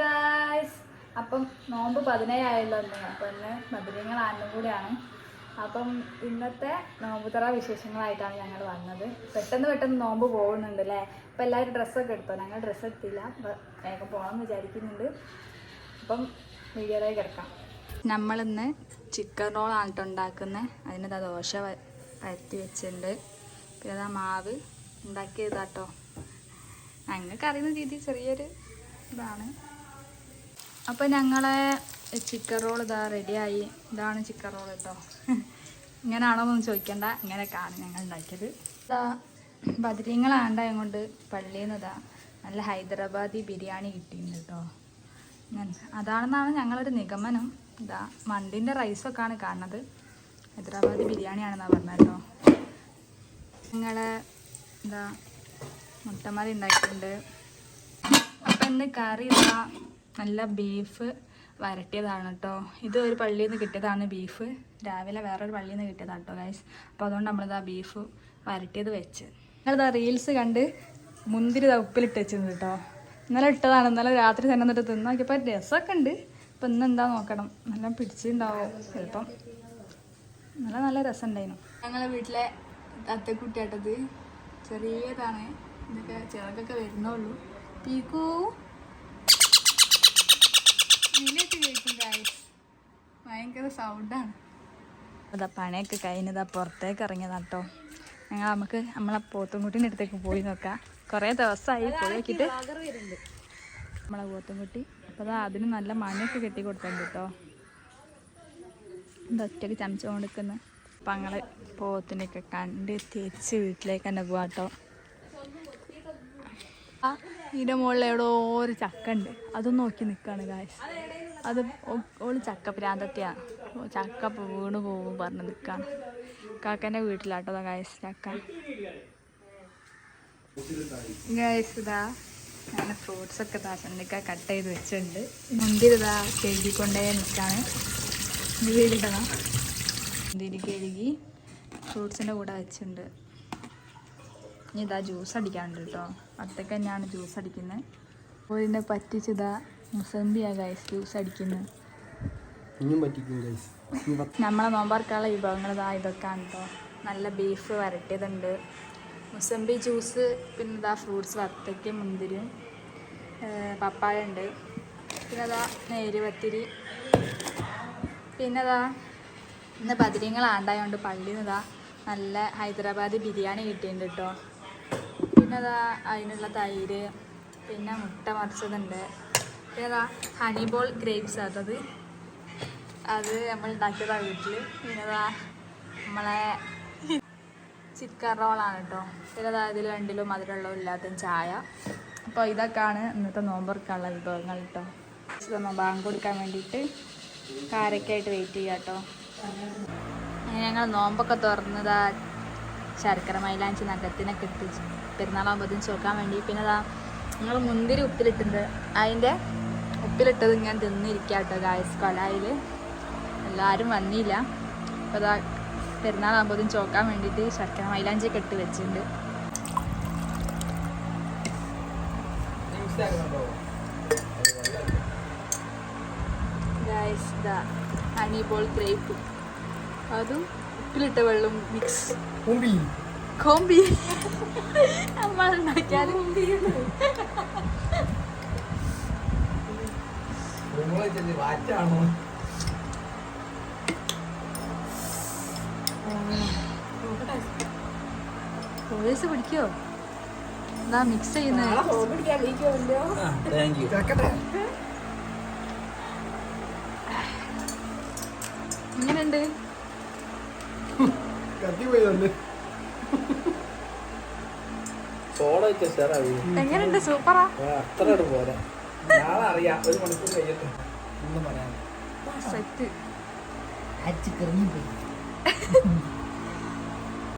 Guys അപ്പം നോമ്പ് പതിനേഴായല്ലോ അന്ന് അപ്പം ഇന്ന് മധുരങ്ങൾ ആണ്ടും കൂടിയാണ്. അപ്പം ഇന്നത്തെ നോമ്പ് തറ വിശേഷങ്ങളായിട്ടാണ് ഞങ്ങൾ വന്നത്. പെട്ടെന്ന് പെട്ടെന്ന് നോമ്പ് പോകുന്നുണ്ട് അല്ലേ? അപ്പം എല്ലാവരും ഡ്രസ്സൊക്കെ എടുത്തോ? ഞങ്ങൾ ഡ്രസ്സ് എടുത്തില്ല. വേഗം പോകണമെന്ന് വിചാരിക്കുന്നുണ്ട്. അപ്പം വീഡിയോയിലേക്ക് കിടക്കാം. നമ്മളിന്ന് ചിക്കൻ റോളാണ് കേട്ടോ ഉണ്ടാക്കുന്നത്. അതിനത് ദോശ പരത്തി വെച്ചിട്ടുണ്ട്. പിന്നെ അതാ മാവ് ഉണ്ടാക്കിയതാട്ടോ ഞങ്ങൾക്ക് അറിയുന്ന രീതി ചെറിയൊരു ഇതാണ്. അപ്പോൾ ഞങ്ങളെ ചിക്കൻ റോൾ ഇതാ റെഡിയായി ഇതാണ് ചിക്കൻ റോൾ കേട്ടോ ഇങ്ങനെയാണോ എന്നൊന്നും ചോദിക്കണ്ട. ഇങ്ങനെയൊക്കെയാണ് ഞങ്ങൾ ഉണ്ടാക്കിയത്. ഇതാ ബദരീങ്ങളാണ്ടായം കൊണ്ട് പള്ളിയിൽ നിന്ന് ഇതാ നല്ല ഹൈദരാബാദി ബിരിയാണി കിട്ടിയിട്ടുണ്ട് കേട്ടോ അതാണെന്നാണ് ഞങ്ങളൊരു നിഗമനം. ഇതാ മണ്ടിന്റെ റൈസൊക്കെയാണ് കാണുന്നത്. ഹൈദരാബാദി ബിരിയാണിയാണെന്നാണ് പറഞ്ഞത് കേട്ടോ ഞങ്ങൾ എന്താ മുട്ടമറി ഉണ്ടാക്കിയിട്ടുണ്ട്. അപ്പം ഇന്ന് കറി ഇതാ നല്ല ബീഫ് വരട്ടിയതാണ് കേട്ടോ ഇത് ഒരു പള്ളിയിൽ നിന്ന് കിട്ടിയതാണ് ബീഫ് രാവിലെ വേറൊരു പള്ളിയിൽ നിന്ന് കിട്ടിയതാണ് കേട്ടോ ഗൈസ് അപ്പോൾ അതുകൊണ്ട് നമ്മളിത് ആ ബീഫ് വരട്ടിയത് വെച്ച്. നിങ്ങളിതാ റീൽസ് കണ്ട് മുന്തിരി ഉപ്പിലിട്ട് വെച്ചിട്ടുണ്ട് കേട്ടോ ഇന്നലെ ഇട്ടതാണ്. ഇന്നലെ രാത്രി തന്നെ എന്നിട്ട് തിന്ന് നോക്കിയപ്പോൾ രസമൊക്കെ ഉണ്ട്. ഇപ്പം ഇന്ന് എന്താ നോക്കണം? നല്ല പിടിച്ചിട്ടുണ്ടാവും ചിലപ്പം. നല്ല നല്ല രസം ഉണ്ടായിരുന്നു. ഞങ്ങളെ വീട്ടിലെ അത്തക്കുട്ടിയാട്ടത് ചെറിയതാണ്. ഇതൊക്കെ ചിറകൊക്കെ വരുന്നുള്ളൂ. പീക്കൂ. ഭയങ്കര സൗണ്ടാണ് അതാ പണിയൊക്കെ കഴിഞ്ഞതാ പുറത്തേക്ക് ഇറങ്ങിയതാട്ടോ ഞങ്ങൾ നമുക്ക് നമ്മളെ പോത്തുംകുട്ടീന്റെ അടുത്തേക്ക് പോയി നോക്കാം. കുറേ ദിവസമായി പോയി നോക്കിയിട്ട്. നമ്മളെ പോത്തുംകുട്ടി. അപ്പോൾ അതാ അതിന് നല്ല മണിയൊക്കെ കെട്ടി കൊടുത്തിട്ടുണ്ട് കേട്ടോ എന്താ ഒറ്റയ്ക്ക് ചമച്ചു കൊടുക്കുന്നത് അപ്പം ഞങ്ങൾ പോത്തിനൊക്കെ കണ്ട് തിരിച്ച് വീട്ടിലേക്ക് തന്നെ പോവാം കേട്ടോ ആ ഇതിന്റെ മുകളിൽ എവിടെ ഒരു ചക്ക ഉണ്ട് അതും നോക്കി നിൽക്കുകയാണ് ഗായ്സ് അത് ഓൾ ചക്ക പ്രാന്തത്തെയാണ് ചക്ക വീണ് പോകും പറഞ്ഞ് നിൽക്കുകയാണ് കാക്കന്റെ വീട്ടിലാട്ടോ ഗായസ് ചക്ക. ഗായ്സ് ഞാൻ ഫ്രൂട്ട്സ് ഒക്കെ താശനിക്ക കട്ട് ചെയ്ത് വെച്ചിട്ടുണ്ട്. മുന്തിരി ഇതാ കഴുകിക്കൊണ്ടേ നിൽക്കാണ് വീടിട്ടതാ മുന്തിരി കഴുകി ഫ്രൂട്ട്സിന്റെ കൂടെ വെച്ചിട്ടുണ്ട്. ഇനി ഇതാ ജ്യൂസ് അടിക്കാണ്ട് കേട്ടോ അത്തക്കന്നെയാണ് ജ്യൂസ് അടിക്കുന്നത് ഓരിനെ പറ്റിച്ചതാ ഗൈസ് ജ്യൂസ് അടിക്കുന്നത് ഇനിയും പറ്റിക്കും ഗൈസ് നമ്മളെ നോമ്പാർക്കുള്ള വിഭവങ്ങൾ ഇതാ ഇതൊക്കെയാണ് കേട്ടോ നല്ല ബീഫ് വരട്ടിയതുണ്ട്. മുസംബി ജ്യൂസ് പിന്നെ ഇതാ ഫ്രൂട്ട്സ് വത്തയ്ക്ക് മുന്തിരി പപ്പായ ഉണ്ട്. പിന്നെ അതാ നേരുവത്തിരി പിന്നെ അതാ ഇന്ന് ബദിരിങ്ങളാണ്ടായതുകൊണ്ട് പള്ളിയിൽ നിന്നതാ നല്ല ഹൈദരാബാദി ബിരിയാണി കിട്ടിയിട്ടുണ്ട് കേട്ടോ പിന്നെ അതാ അതിനുള്ള തൈര് പിന്നെ മുട്ട മറിച്ചതുണ്ട്. പിന്നെ honey ball honey ball grapes ആട്ടത് അത് നമ്മൾ ഉണ്ടാക്കിയതാണ് വീട്ടിൽ പിന്നെതാ നമ്മളെ ചിക്കൻ റോളാണ് കേട്ടോ. ഏതാ ഇതിൽ രണ്ടിലും മധുരമുള്ളതും ഇല്ലാത്തതും ചായ. അപ്പോൾ ഇതൊക്കെയാണ് ഇന്നത്തെ നോമ്പർക്കുള്ള വിഭവങ്ങൾ കേട്ടോ. ബാങ്ക് കൊടുക്കാൻ വേണ്ടിയിട്ട് കാരക്കായിട്ട് വെയിറ്റ് ചെയ്യാം കേട്ടോ. ഞങ്ങൾ നോമ്പൊക്കെ തുറന്നതാ ശർക്കര മൈലാഞ്ചി നഗത്തിനൊക്കെ ഇട്ട് പെരുന്നാളാകുമ്പോഴത്തേക്കും ചോക്കാൻ വേണ്ടി. പിന്നെ അതാ ഞങ്ങൾ മുന്തിരി ഉപ്പിലിട്ടുണ്ട്. അതിന്റെ ഉപ്പിലിട്ടത് ഞാൻ തിന്നിരിക്കുക കേട്ടോ ഗായസ് എല്ലാവരും വന്നില്ല. അപ്പോൾ അതാ പെരുന്നാളാകുമ്പോഴും ചോക്കാൻ വേണ്ടിയിട്ട് ശർക്കര മൈലാഞ്ചിയൊക്കെ ഇട്ട് വെച്ചിട്ടുണ്ട്. ഗായസ് ഇതാ ഹണി ബോൾ ഗ്രേപ്പ് അതും ഉപ്പിലിട്ട വെള്ളം മിക്സ് കുമ്പി നമ്മൾ ഉണ്ടാക്കിയാൽ പോലീസ് പിടിക്കോ എന്നാ മിക്സ് ചെയ്യുന്നത് എങ്ങനെയുണ്ട് സോഡ വെച്ച ഷെറാവി എങ്ങനെയുണ്ട്? സൂപ്പറാ. അത്ര പോരാ. നാളെ അറിയാം. ഒരു മണിക്കൂർ കഴിയട്ടെ. ഒന്നും പറയാൻ സെറ്റ് അച്ഛ കറിഞ്ഞു പോയി